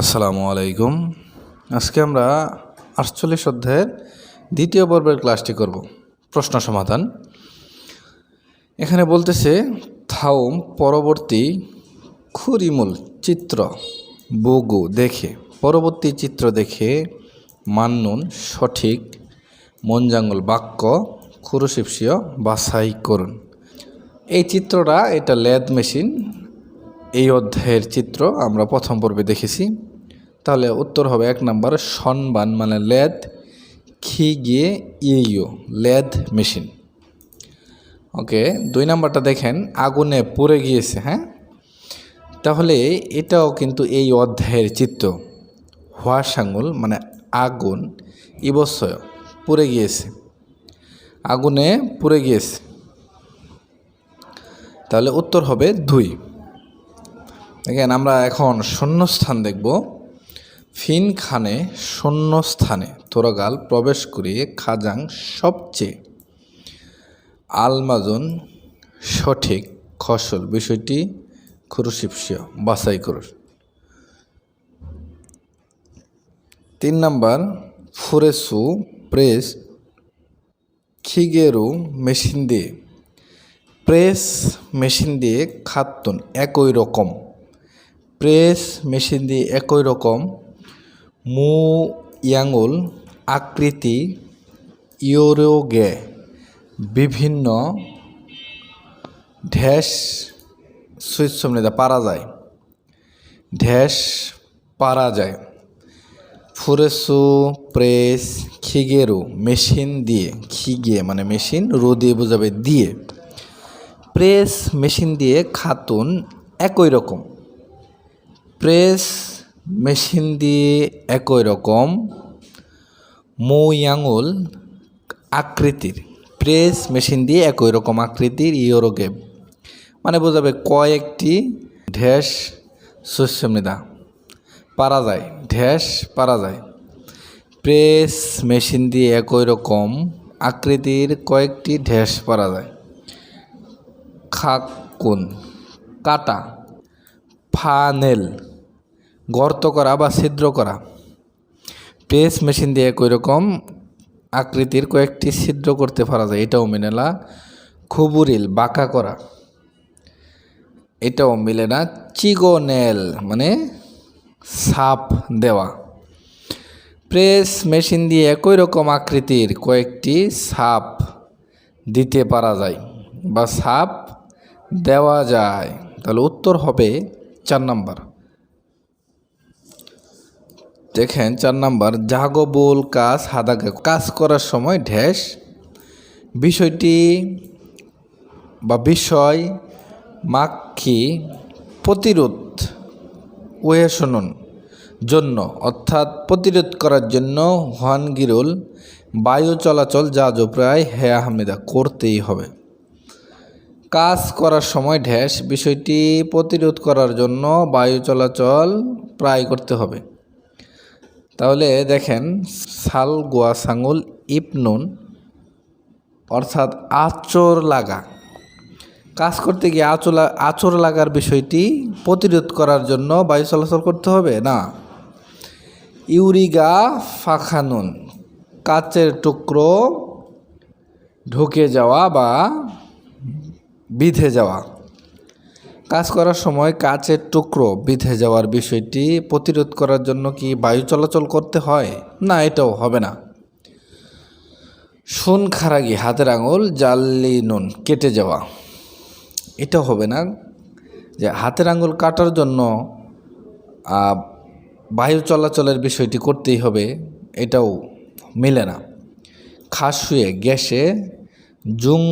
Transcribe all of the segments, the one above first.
আসসালামু আলাইকুম। আজকে আমরা আটচল্লিশ অধ্যায়ের দ্বিতীয় পর্বের ক্লাসটি করব। প্রশ্ন সমাধান। এখানে বলতেছে, থাউম পরবর্তী খুরিমুল চিত্র, বগু দেখে, পরবর্তী চিত্র দেখে মান্নুন সঠিক মনজাঙ্গল বাক্য খুরুশিপসীয় বাছাই করুন। এই চিত্রটা, এটা লেদ মেশিন, এই অধ্যায়ের চিত্র আমরা প্রথম পর্বে দেখেছি। তাহলে উত্তর হবে এক নম্বর সনবান মানে লেদ খি গিয়ে ইউ লেদ মেশিন। ওকে, দুই নাম্বারটা দেখেন, আগুনে পুড়ে গিয়েছে হ্যাঁ? তাহলে এটাও কিন্তু এই অধ্যায়ের চিত্র। হোয়াশ আঙুল মানে আগুন, ইবস্বয়, পুড়ে গিয়েছে। আগুনে পুড়ে গিয়েছে। তাহলে উত্তর হবে দুই। দেখেন, আমরা এখন শূন্যস্থান দেখব। ফিন খানে শূন্যস্থানে তোরাগাল প্রবেশ করিয়ে খাজাং সবচেয়ে আলমাজন সঠিক ফসল বিষয়টি খুরুশিপসীয় বাছাই করুন। তিন নাম্বার, ফুরেসু প্রেস খিগেরু মেশিন দিয়ে। প্রেস মেশিন দিয়ে খাতুন একই রকম। প্রেস মেশিন দিয়ে একই রকম মু আকৃতি ইউরোগে বিভিন্ন ঢ্যাস সুইচ পারা যায়। ঢ্যাস পারা যায়। ফুরেসু, প্রেস, খিগেরু, মেশিন দিয়ে, খিগে মানে মেশিন, রু দিয়ে বোঝাবে দিয়ে। প্রেস, মেশিন দিয়ে খাতুন একই রকম। প্রেস মেশিন দিয়ে একই রকম মৌ আঙুল আকৃতির প্রেস মেশিন দিয়ে একই রকম আকৃতির ইউরোগেম মানে বোঝাবে কয়েকটি ঢ্যাস শস্যমৃদা পারা যায় ঢ্যাস পারা যায়। প্রেস মেশিন দিয়ে একই রকম আকৃতির কয়েকটি ঢ্যাস পারা যায়। খাকুন, কাটা ফানেল গর্ত করা বা ছিদ্র করা। প্রেস মেশিন দিয়ে একই রকম আকৃতির কয়েকটি ছিদ্র করতে পারা যায়। এটাও মেনে না। খুবুরিল, বাঁকা করা। এটাও মিলে না। চিগোনেল মানে সাপ দেওয়া। প্রেস মেশিন দিয়ে একই রকম আকৃতির কয়েকটি সাপ দিতে পারা যায় বা সাপ দেওয়া যায়। তাহলে উত্তর হবে চার নাম্বার। দেখেন চার নাম্বার জাগবুল কাজ হাদাকে কাজ করার সময় ঢ্যাস বিষয়টি বা বিষয় মাক্ষি প্রতিরোধ ওয়ে শুনুন। জন্য, অর্থাৎ প্রতিরোধ করার জন্য হোয়ান গিরুল বায়ু চলাচল যা প্রায় হে আহমেদা করতেই হবে। কাজ করার সময় ঢ্যাস বিষয়টি প্রতিরোধ করার জন্য বায়ু চলাচল প্রায় করতে হবে। তাহলে দেখেন, সাল গোয়া সাঙ্গুল ইপনুন অর্থাৎ আচর লাগা। কাজ করতে গিয়ে আচলা আচর লাগার বিষয়টি প্রতিরোধ করার জন্য বায়ু চলাচল করতে হবে? না। ইউরিগা ফাখানুন, কাচের টুকরো ঢুকে যাওয়া বা বিধে যাওয়া। কাজ করার সময় কাচের টুকরো বিধে যাওয়ার বিষয়টি প্রতিরোধ করার জন্য কি বায়ু চলাচল করতে হয়? না, এটাও হবে না। শুন খারাগি, হাতের আঙুল, জাল্লি নুন, কেটে যাওয়া। এটাও হবে না যে হাতের আঙুল কাটার জন্য বায়ু চলাচলের বিষয়টি করতেই হবে, এটাও মিলে না। খাস শুয়ে, গ্যাসে জুং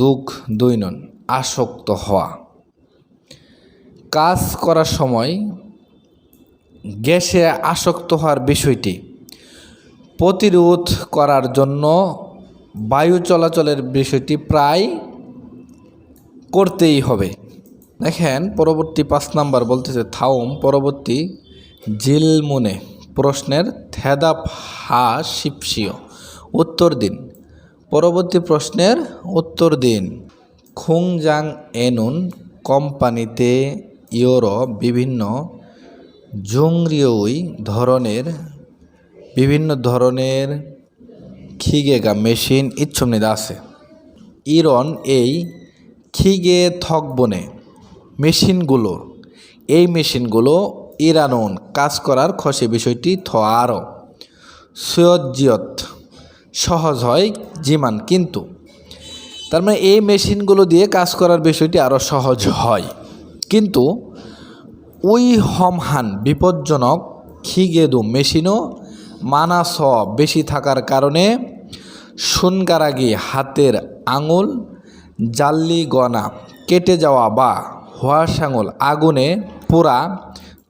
দুঃখ দৈনন আসক্ত হওয়া। কাজ করার সময় গ্যাসে আসক্ত হওয়ার বিষয়টি প্রতিরোধ করার জন্য বায়ু চলাচলের বিষয়টি প্রায় করতেই হবে। দেখেন, পরবর্তী পাঁচ নাম্বার বলতেছে থাউম, পরবর্তী জিলমুনে প্রশ্নের থেদাপ হা শিপসিও, উত্তর দিন। পরবর্তী প্রশ্নের উত্তর দিন। খুংজাং এনুন কোম্পানিতে ইউরো বিভিন্ন জংরিয়ই ধরনের, বিভিন্ন ধরনের খিগেগা মেশিন ইচ্ছমনিদা আছে। ইরন এই খিগে থকবনে মেশিনগুলো, এই মেশিনগুলো ইরানন কাজ করার খসে বিষয়টি থ আরও। সৈয়জিয়ত সহজ হয় জিমান, কিন্তু তার মানে এই মেশিনগুলো দিয়ে কাজ করার বিষয়টি আরও সহজ হয়। কিন্তু ওই হমহান, বিপজ্জনক, খিগেদু মেশিনও মানাস বেশি থাকার কারণে সুনগারাগি হাতের আঙুল জাল্লি গনা কেটে যাওয়া বা হোয়াশ আঙুল আগুনে পোড়া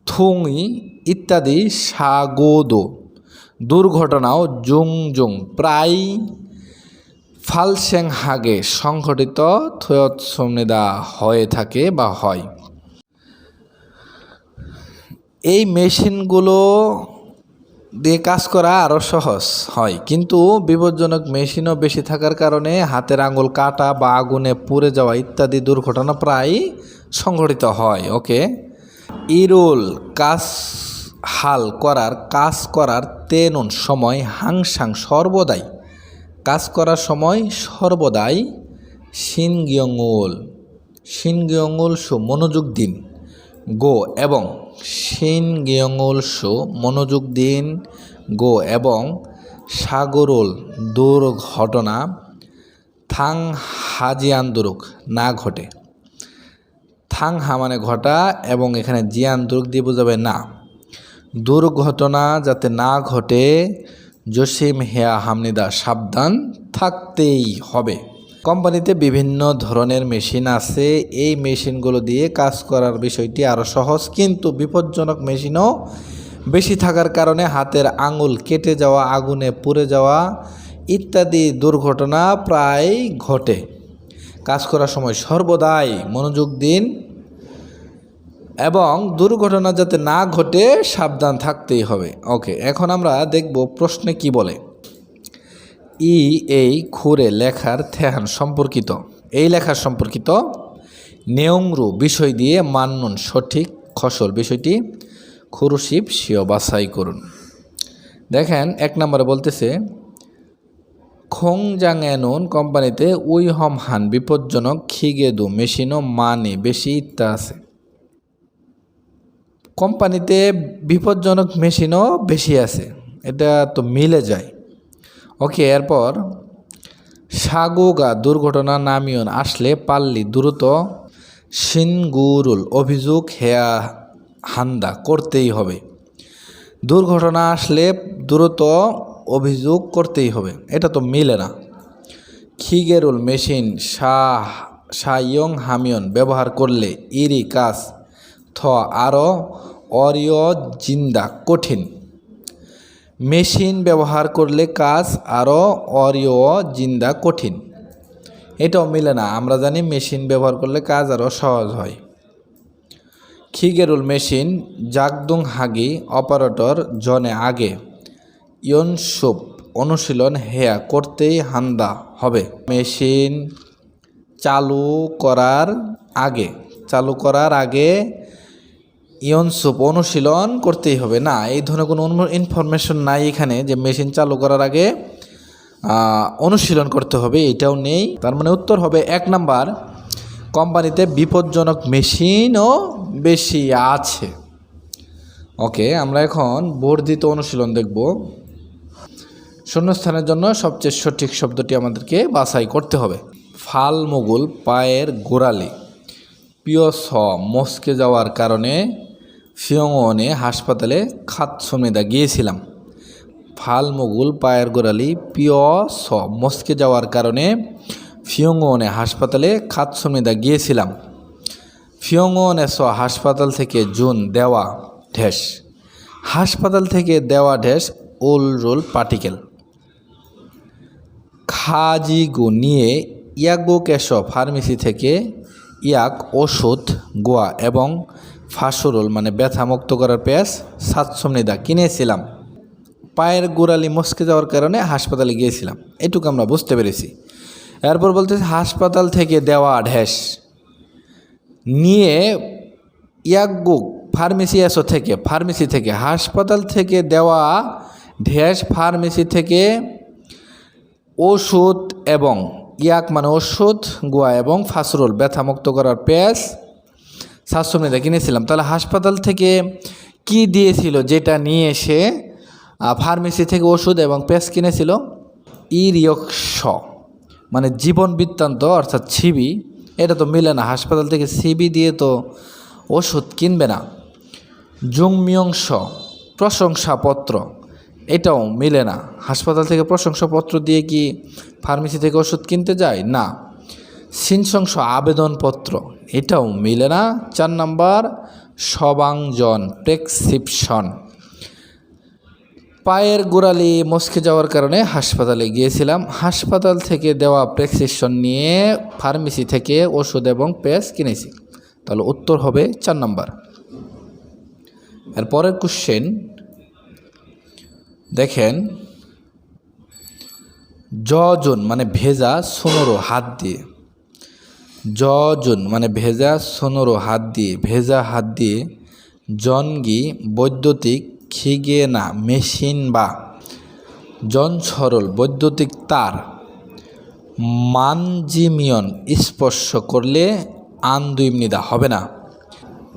থুঙি ইত্যাদি সাগোদো দুর্ঘটনাও জুং জুং প্রায় ফালসেং হাগে সংঘটিত থয়ত সমনিদা হয়ে থাকে বা হয়। এই মেশিনগুলো দিয়ে কাজ করা আরও সহজ হয়। কিন্তু বিপজ্জনক মেশিনও বেশি থাকার কারণে হাতের আঙুল কাটা বা আগুনে পুড়ে যাওয়া ইত্যাদি দুর্ঘটনা প্রায় সংঘটিত হয়, ওকে? ইরুল কাজ হাল করার, কাজ করার তেনুন সময় হাংসাং সর্বদাই। কাজ করার সময় সর্বদাই সিনগিয়ঙ্গুল সিনগিয়ঙ্গুল সু মনোযোগ দিন। গো এবং সিনগিয়ঙ্গুল সু, মনোযোগ দিন গো এবং সাগরুল দুর্ঘটনা থাং হাজিয়ান্দুরুক না ঘটে। থাং হা মানে ঘটা এবং এখানে জিয়ান্দুরুক দিয়ে বোঝাবে না। দুর্ঘটনা যাতে না ঘটে, জসিম হেয়া হামনিদা সাবধান থাকতেই হবে। কোম্পানিতে বিভিন্ন ধরনের মেশিন আছে। এই মেশিনগুলো দিয়ে কাজ করার বিষয়টি আরও সহজ, কিন্তু বিপজ্জনক মেশিনও বেশি থাকার কারণে হাতের আঙুল কেটে যাওয়া, আগুনে পুড়ে যাওয়া ইত্যাদি দুর্ঘটনা প্রায় ঘটে। কাজ করার সময় সর্বদাই মনোযোগ দিন এবং দুর্ঘটনা যাতে না ঘটে, সাবধান থাকতেই হবে। ওকে, এখন আমরা দেখব প্রশ্নে কি বলে। ই এই খুরে লেখার থেহান সম্পর্কিত। এই লেখার সম্পর্কিত নেয়ংরু বিষয় দিয়ে মান্নুন সঠিক খসল বিষয়টি। খুরুশিব সিও বাছাই করুন। দেখেন, এক নম্বরে বলতেছে খোংজাংএনুন কোম্পানিতে উই হম হান বিপজ্জনক খিগেদু মেশিনও মানে বেশি ইত্যা আছে। কোম্পানিতে বিপজ্জনক মেশিনও বেশি আছে। এটা তো মিলে যায়। ওকে, এরপর সাগুগা দুর্ঘটনা নামিয়ন আসলে পাল্লি দ্রুত সিনগুরুল অভিযোগ হেয়া হান্দা করতেই হবে। দুর্ঘটনা আসলে দ্রুত অভিযোগ করতেই হবে। এটা তো মিলে না। খিগেরুল মেশিন শাহ শাইয়ং হামিয়ন ব্যবহার করলে ইরি কাজ থ আরও অরিয় জিন্দা কঠিন। মেশিন ব্যবহার করলে কাজ আরও অরিয়, জিন্দা, কঠিন। এটাও মিলে না, আমরা জানি মেশিন ব্যবহার করলে কাজ আরও সহজ হয়। খিগেরুল মেশিন, জাগদুং হাগি, অপারেটর, জনে আগে। ইয়নসুপ অনুশীলন হেয়া, করতেই হান্দা হবে। মেশিন চালু করার আগে, চালু করার আগে ইয়নসুপ অনুশীলন করতেই হবে। না, এই ধরনের কোনো ইনফরমেশন নাই এখানে যে মেশিন চালু করার আগে অনুশীলন করতে হবে, এটাও নেই। তার মানে উত্তর হবে এক নাম্বার, কোম্পানিতে বিপজ্জনক মেশিনও বেশি আছে। ওকে, আমরা এখন বর্ধিত অনুশীলন দেখব। শূন্যস্থানের জন্য সবচেয়ে সঠিক শব্দটি আমাদেরকে বাছাই করতে হবে। ফাল মুগুল পায়ের গোড়ালি। পিয়স মস্কে যাওয়ার কারণে ফিয়ংনে হাসপাতালে খাত সমেদা গিয়েছিলাম। ফাল মুগুল পায়ের গোড়ালি স মস্কে যাওয়ার কারণে ফিয়ংনে হাসপাতালে খাত সমেদা গিয়েছিলাম। ফিয়ংনে স হাসপাতাল থেকে জুন দেওয়া ঢেস। হাসপাতাল থেকে দেওয়া ঢেস ওল রোল পার্টিকেল। খাজিগু নিয়ে ইয়াগো কেশ ফার্মেসি থেকে ইয়াক ওষুধ, গোয়া এবং ফাসরুল মানে ব্যথা মুক্ত করার পেঁয়াজ সাতসমনিদা কিনেছিলাম। পায়ের গোড়ালি মস্কে যাওয়ার কারণে হাসপাতালে গিয়েছিলাম। এটুকু আমরা বুঝতে পেরেছি। এরপর বলতে হাসপাতাল থেকে দেওয়া ঢ্যাস নিয়ে ইয়াগুক ফার্মেসি এসো থেকে, ফার্মেসি থেকে, হাসপাতাল থেকে দেওয়া ঢ্যাস ফার্মেসি থেকে ওষুধ এবং ইয়াক মানে ওষুধ, গোয়া এবং ফাসরোল, ব্যথামুক্ত করার পেঁয়াজ মিনিটে কিনেছিলাম তাহলে হাসপাতাল থেকে কি দিয়েছিল? যেটা নিয়ে এসে ফার্মেসি থেকে ওষুধ এবং পেস্ট কিনেছিল? ইরিয়ক্স মানে জীবন বৃত্তান্ত, অর্থাৎ ছিবি। এটা তো মিলে না, হাসপাতাল থেকে সিবি দিয়ে তো ওষুধ কিনবে না। জুংমিয়ংস, প্রশংসাপত্র, এটাও মিলে না। হাসপাতাল থেকে প্রশংসাপত্র দিয়ে কি ফার্মেসি থেকে ওষুধ কিনতে যায়? না। সিনশংস আবেদনপত্র। এটাও মিলে না। চার নাম্বার, সবাংজন প্রেসক্রিপশন। পায়ের গোড়ালি মস্কে যাওয়ার কারণে হাসপাতালে গিয়েছিলাম। হাসপাতাল থেকে দেওয়া প্রেসক্রিপশন নিয়ে ফার্মেসি থেকে ওষুধ এবং পেস কিনেছি। তাহলে উত্তর হবে চার নাম্বার। এর পরের কোশ্চেন দেখেন জজন মানে ভেজা সোনরো হাত দিয়ে। জজন মানে ভেজা সোনরো হাত দিয়ে, ভেজা হাত দিয়ে জনগি বৈদ্যুতিক খিগে না মেশিন বা জন সরল বৈদ্যুতিক তার মানজিমিয়ন স্পর্শ করলে আন্দুইমনিদা হবে না।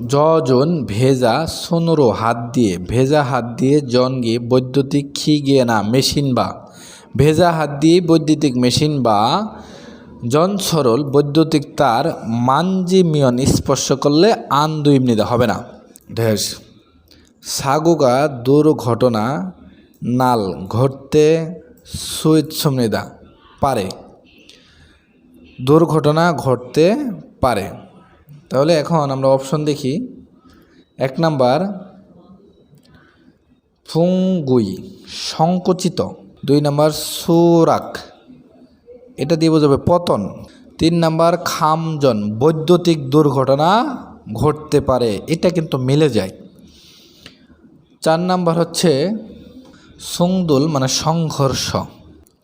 যজন ভেজা সোনরো হাত দিয়ে, ভেজা হাত দিয়ে জনগে বৈদ্যুতিক খিগে না মেশিন বা, ভেজা হাত দিয়ে বৈদ্যুতিক মেশিন বা জন সরল বৈদ্যুতিক তার মানজিমিয়ন স্পর্শ করলে আন আন্দুইমনিদা হবে না। ঢেস। সাগুগা দুর্ঘটনা নাল ঘটতে সুইৎসমনিদা পারে। দুর্ঘটনা ঘটতে পারে। তাহলে এখন আমরা অপশন দেখি। এক নাম্বার ফুঙ্গুই সংকুচিত। দুই নাম্বার সুরাক। এটা দিয়ে বোঝাবে পতন। তিন নাম্বার, খামজন। বৈদ্যুতিক দুর্ঘটনা ঘটতে পারে, এটা কিন্তু মিলে যায়। চার নাম্বার হচ্ছে সুংদুল মানে সংঘর্ষ।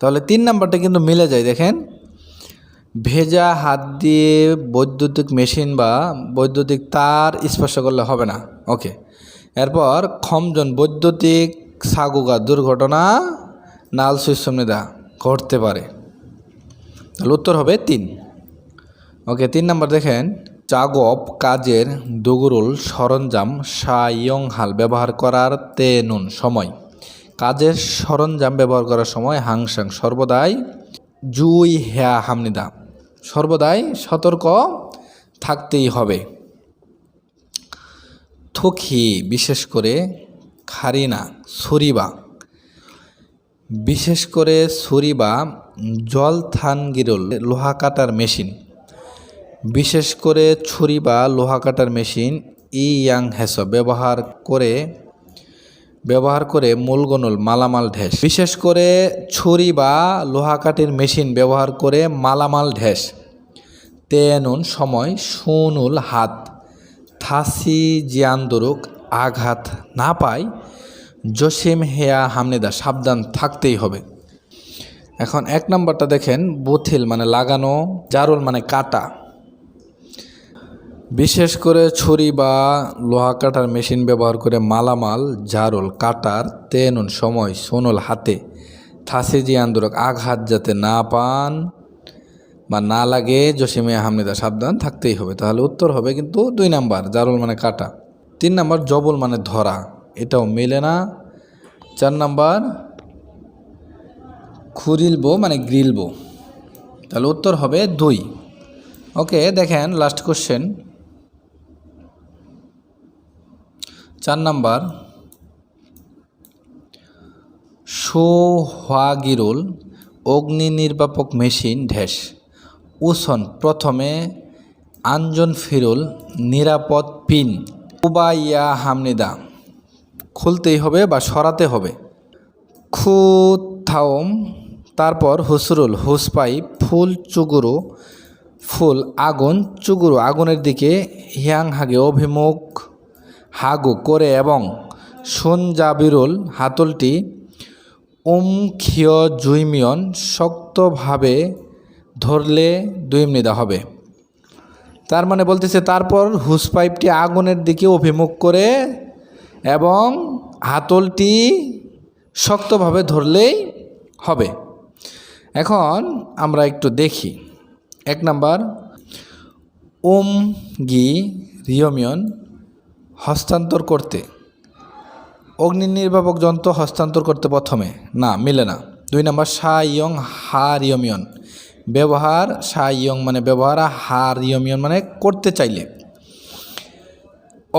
তাহলে তিন নাম্বারটা কিন্তু মিলে যায়, দেখেন। ভেজা হাত দিয়ে বৈদ্যুতিক মেশিন বা বৈদ্যুতিক তার স্পর্শ করলে হবে না। ওকে। এরপর, খমজন, বৈদ্যুতিক সাগুগা দুর্ঘটনা, নাল সুইসমিদা ঘটতে পারে। তাহলে উত্তর হবে তিন। ওকে, তিন নম্বর দেখেন। চাগপ কাজের দুগুরুল সরঞ্জাম সায়ংহাল ব্যবহার করার তে নুন, সময়। কাজের সরঞ্জাম ব্যবহার করার সময় হাংসাং, সর্বদাই জুই, হ্যা, হামনিদা। সর্বদাই সতর্ক থাকতেই হবে। থকি বিশেষ করে খারিনা, ছুরিবা। বিশেষ করে ছুরি বা জল থান গিরল লোহা কাটার মেশিন। বিশেষ করে ছুরি বা লোহা কাটার মেশিন ই ইয়াং হেস ব্যবহার করে ব্যবহার করে মূলগনুল মালামাল ঢেস। বিশেষ করে ছুরি বা লোহা কাটির মেশিন ব্যবহার করে মালামাল ঢেস। তেনুন সময় সুনুল হাত, থাসি জিয়ান্দরুক আঘাত না পায় জসিম হেয়া হামনেদা, সাবধান থাকতেই হবে। এখন এক নম্বরটা দেখেন, বুথিল মানে লাগানো, জারুল মানে কাটা। বিশেষ করে ছুরি বা লোহা কাটার মেশিন ব্যবহার করে মালামাল, জারুল, কাটার তেনুন সময়, সোনল, হাতে। থাসিজি আন্দোলক, আঘাত যাতে না পান বা না লাগে জসিমিয়া হামনেদা, সাবধান থাকতেই হবে। তাহলে উত্তর হবে কিন্তু দুই নাম্বার, জারুল মানে কাটা। তিন নাম্বার, জবল মানে ধরা। এটাও মেলে না। চার নাম্বার খুরিলবো মানে গ্রিলবো তাহলে উত্তর হবে দুই। ওকে, দেখেন লাস্ট কোশ্চেন চার নাম্বার, সোহাগিরুল অগ্নি নির্বাপক মেশিন ঢেস। উসন, প্রথমে আঞ্জন ফিরুল, নিরাপদ পিন, উবাইয়া হামনিদা। খুলতেই হবে বা সরাতে হবে। খুথাওম তারপর হুসরুল, হুসপাই, ফুল চুগুরু, ফুল আগুন, চুগুরু আগুনের দিকে হিয়াং হাগে অভিমুখ, হাগু করে এবং সুনজাবিরুল হাতলটি উমখিয় জুইমিয়ন শক্তভাবে ধরলে দুইমনিদা হবে। তার মানে বলতেছে, তারপর হুস পাইপটি আগুনের দিকে অভিমুখ করে এবং হাতলটি শক্তভাবে ধরলেই হবে। এখন আমরা একটু দেখি। এক নাম্বার ওম গি রিয়মিয়ন হস্তান্তর করতে। অগ্নি নির্বাপক যন্ত্র হস্তান্তর করতে প্রথমে। না, মিলে না। দুই নম্বর, সা ইয়ং হা রিয়মিয়ন। ব্যবহার, সা ইয়ং মানে ব্যবহার, আর হা রিয়মিয়ন মানে করতে চাইলে।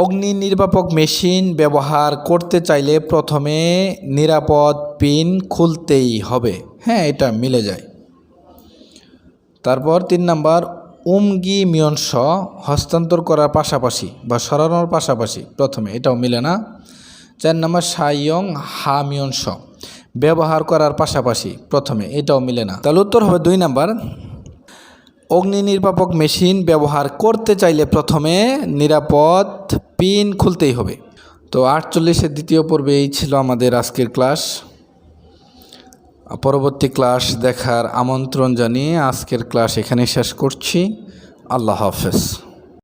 অগ্নি নির্বাপক মেশিন ব্যবহার করতে চাইলে প্রথমে নিরাপদ পিন খুলতেই হবে। হ্যাঁ এটা মিলে যায়। তারপর তিন নাম্বার, উমগি মিয়নস হস্তান্তর করার পাশাপাশি বা সরানোর পাশাপাশি প্রথমে, এটাও মিলে না। চার নাম্বার, সাইয়ং হা মিয়নস ব্যবহার করার পাশাপাশি প্রথমে, এটাও মিলে না। তাহলে উত্তর হবে দুই নাম্বার অগ্নি নির্বাপক মেশিন ব্যবহার করতে চাইলে প্রথমে নিরাপদ পিন খুলতেই হবে। তো আটচল্লিশের দ্বিতীয় পর্বে এই ছিল আমাদের আজকের ক্লাস। পরবর্তী ক্লাস দেখার আমন্ত্রণ জানিয়ে আজকের ক্লাস এখানে শেষ করছি। আল্লাহ হাফেজ।